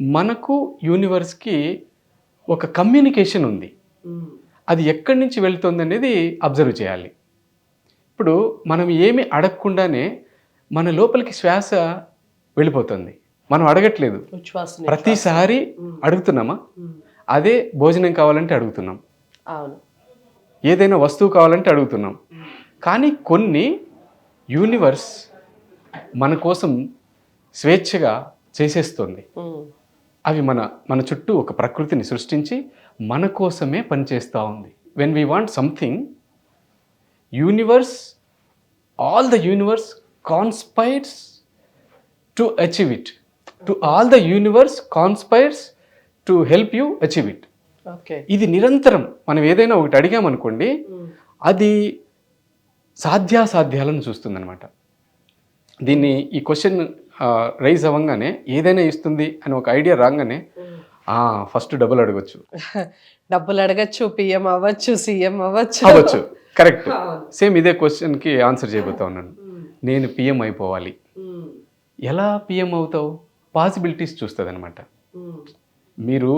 మనకు యూనివర్స్కి ఒక కమ్యూనికేషన్ ఉంది. అది ఎక్కడి నుంచి వెళ్తుంది అనేది అబ్జర్వ్ చేయాలి. ఇప్పుడు మనం ఏమి అడగకుండానే మన లోపలికి శ్వాస వెళ్ళిపోతుంది. మనం అడగట్లేదు. ప్రతిసారి అడుగుతున్నామా? అదే భోజనం కావాలంటే అడుగుతున్నాం. ఏదైనా వస్తువు కావాలంటే అడుగుతున్నాం. కానీ కొన్ని యూనివర్స్ మన కోసం స్వేచ్ఛగా చేసేస్తుంది. అవి మన మన చుట్టూ ఒక ప్రకృతిని సృష్టించి మన కోసమే పనిచేస్తూ ఉంది. When we want something universe all the universe conspires to achieve it to all the universe conspires to help you achieve it ఇది నిరంతరం. మనం ఏదైనా ఒకటి అడిగామనుకోండి అది సాధ్యాసాధ్యాలను చూస్తుందన్నమాట. దీన్ని ఈ క్వశ్చన్ రైజ్ అవ్వగానే ఏదైనా ఇస్తుంది అని ఒక ఐడియా రాగానే ఫస్ట్ డబుల్ అడగొచ్చు. డబ్బులు అడగచ్చు పిఎం అవ్వచ్చు సీఎం అవ్వచ్చు. అవ్వచ్చు. కరెక్ట్ సేమ్ ఇదే క్వశ్చన్కి ఆన్సర్ చేయబోతా ఉన్నాను. నేను పిఎం అయిపోవాలి. ఎలా పిఎం అవుతావు? పాసిబిలిటీస్ చూస్తుంది అనమాట. మీరు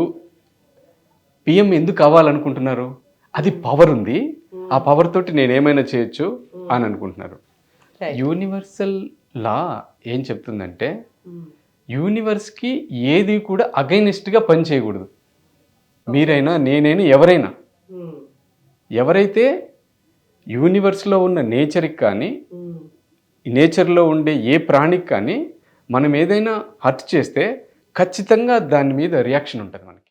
పిఎం ఎందుకు అవ్వాలనుకుంటున్నారు? అది పవర్ ఉంది. ఆ పవర్ తోటి నేను ఏమైనా చేయొచ్చు అని అనుకుంటున్నారు. యూనివర్సల్ లా ఏం చెప్తుందంటే. యూనివర్స్కి ఏది కూడా అగైనిస్ట్గా పని చేయకూడదు మీరైనా నేనైనా ఎవరైనా. ఎవరైతే యూనివర్స్లో ఉన్న నేచర్కి కానీ. నేచర్లో ఉండే ఏ ప్రాణికి కానీ మనం ఏదైనా హర్ట్ చేస్తే ఖచ్చితంగా దాని మీద రియాక్షన్ ఉంటుంది మనకి